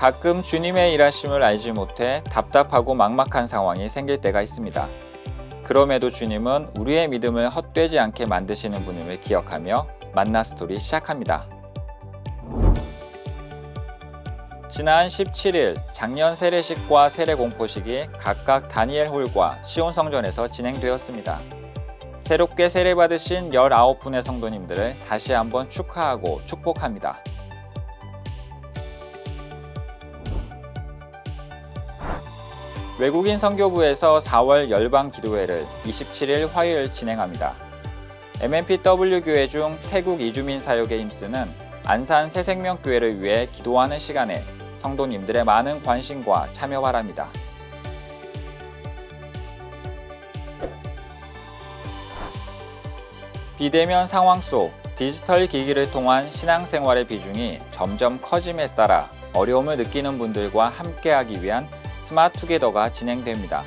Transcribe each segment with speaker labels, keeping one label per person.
Speaker 1: 가끔 주님의 일하심을 알지 못해 답답하고 막막한 상황이 생길 때가 있습니다. 그럼에도 주님은 우리의 믿음을 헛되지 않게 만드시는 분임을 기억하며 만나 스토리 시작합니다. 지난 17일 작년 세례식과 세례 공포식이 각각 다니엘 홀과 시온 성전에서 진행되었습니다. 새롭게 세례받으신 19분의 성도님들을 다시 한번 축하하고 축복합니다. 외국인 선교부에서 4월 열방 기도회를 27일 화요일 진행합니다. MNPW 교회 중 태국 이주민 사역에 힘쓰는 안산 새생명 교회를 위해 기도하는 시간에 성도님들의 많은 관심과 참여 바랍니다. 비대면 상황 속 디지털 기기를 통한 신앙생활의 비중이 점점 커짐에 따라 어려움을 느끼는 분들과 함께하기 위한 스마트 투게더가 진행됩니다.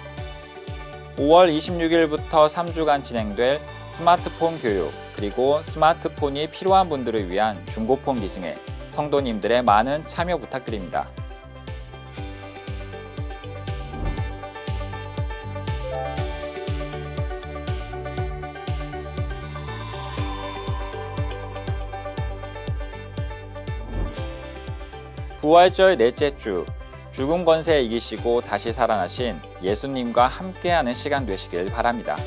Speaker 1: 5월 26일부터 3주간 진행될 스마트폰 교육 그리고 스마트폰이 필요한 분들을 위한 중고폰 기증에 성도님들의 많은 참여 부탁드립니다. 부활절 넷째 주 죽음 권세 이기시고 다시 살아나신 예수님과 함께하는 시간 되시길 바랍니다.